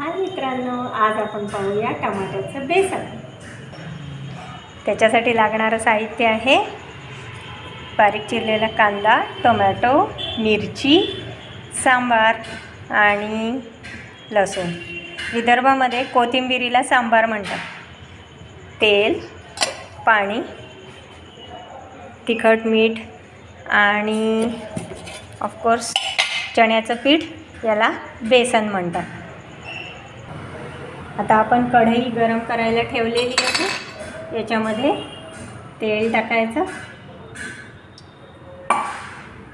हाय मित्रांनो आज आपण पाहूया टमाट्याचं बेसन. त्याच्यासाठी लागणारं साहित्य आहे बारीक चिरलेला कांदा टोमॅटो मिरची सांबार आणि लसूण. विदर्भामध्ये कोथिंबिरीला सांबार म्हणतात. तेल पाणी तिखट मीठ आणि ऑफकोर्स चण्याचं पीठ याला बेसन म्हणतात. आता आपण कढई गरम करायला ठेवलेली आहे. याच्यामध्ये तेल टाकायचं.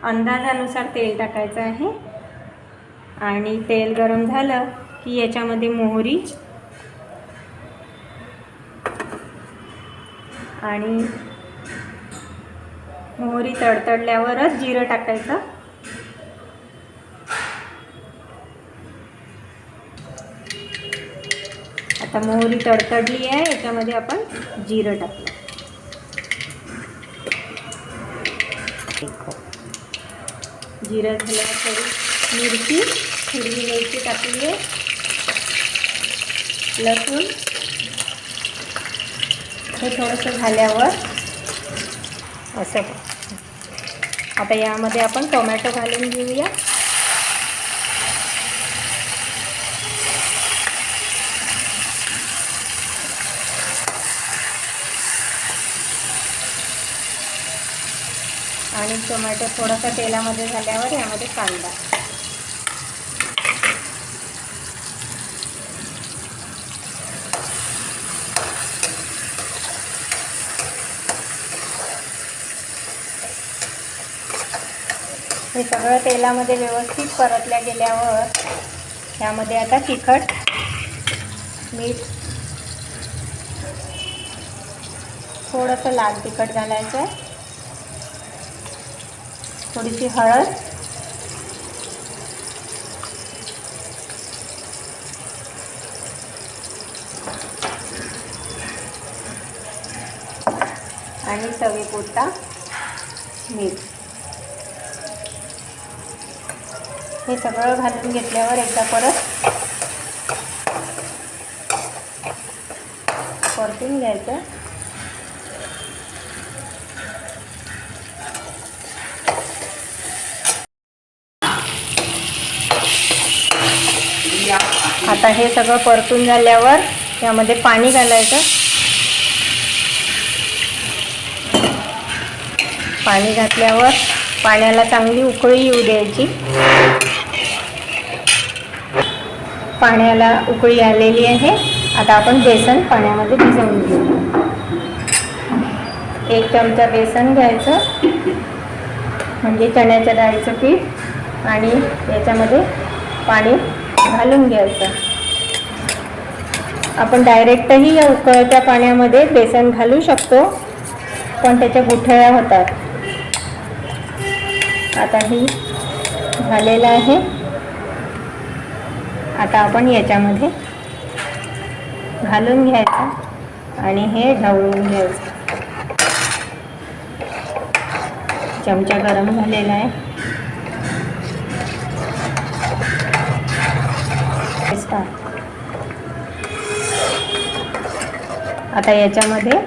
अंदाजानुसार तेल टाकायचं आहे. आणि तेल गरम झालं की याच्यामध्ये मोहरी. आणि मोहरी तडतडल्यावरच जिरं टाकायचं. आता मोहरी तडतडली आहे याच्यामध्ये आपण जिरं टाकलं. जिरं झाल्यावर थोडी मिरची हिरवी मिरची टाकली आहे लसूण. हे थोडंसं झाल्यावर असं. आता यामध्ये आपण टोमॅटो घालून घेऊया. आणि टोमॅटो थोडासा तेलामध्ये झाल्यावर यामध्ये कांदा. हे सगळं तेलामध्ये व्यवस्थित परतल्या गेल्यावर यामध्ये आता तिखट मीठ थोडंसं लाल तिखट घालायचं आहे. थोडीशी हळद. आणि चवीपुरता मीठ. हे सगळं घालून घेतल्यावर एकदा परत परतून घ्यायचं. आता हे सगळं परतून झाल्यावर यामध्ये पाणी घालायचं. पाणी घातल्यावर पाण्याला चांगली उकळी येऊ द्यायची. पाण्याला उकळी आलेली आहे. आता आपण बेसन पाण्यामध्ये भिजवून घेऊ. एक चमचा बेसन घ्यायचं. म्हणजे चण्याच्या डाळीचं पीठ आणि याच्यामध्ये पाणी घालून घ्यायचं. आपण डायरेक्टही या उकळत्या पाण्यामध्ये बेसन घालू शकतो पण त्याच्या गुठळ्या होतात. आता ही झालेलं आहे. आता आपण याच्यामध्ये घालून घ्यायचं आणि हे ढवळून घ्यायचं. चमचा गरम झालेला आहे. आता याच्यामध्ये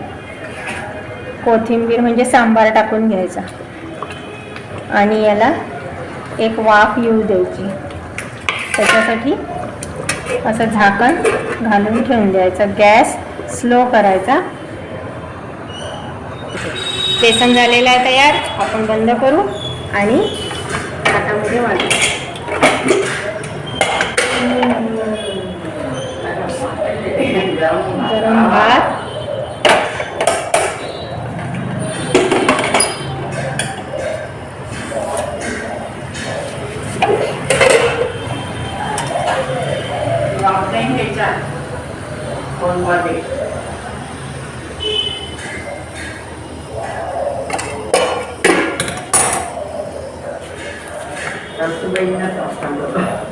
कोथिंबीर म्हणजे सांबार टाकून घ्यायचा. आणि याला एक वाफ येऊ द्यायची. त्याच्यासाठी असं झाकण घालून ठेवून द्यायचं. गॅस स्लो करायचा. बेसन झालेलं आहे तयार. आपण बंद करू आणि हातामध्ये वाढू garam empat Terus sebenarnya tak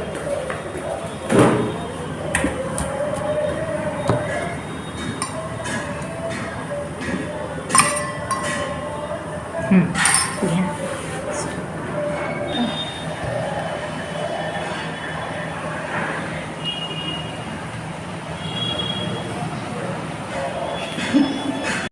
Hmm.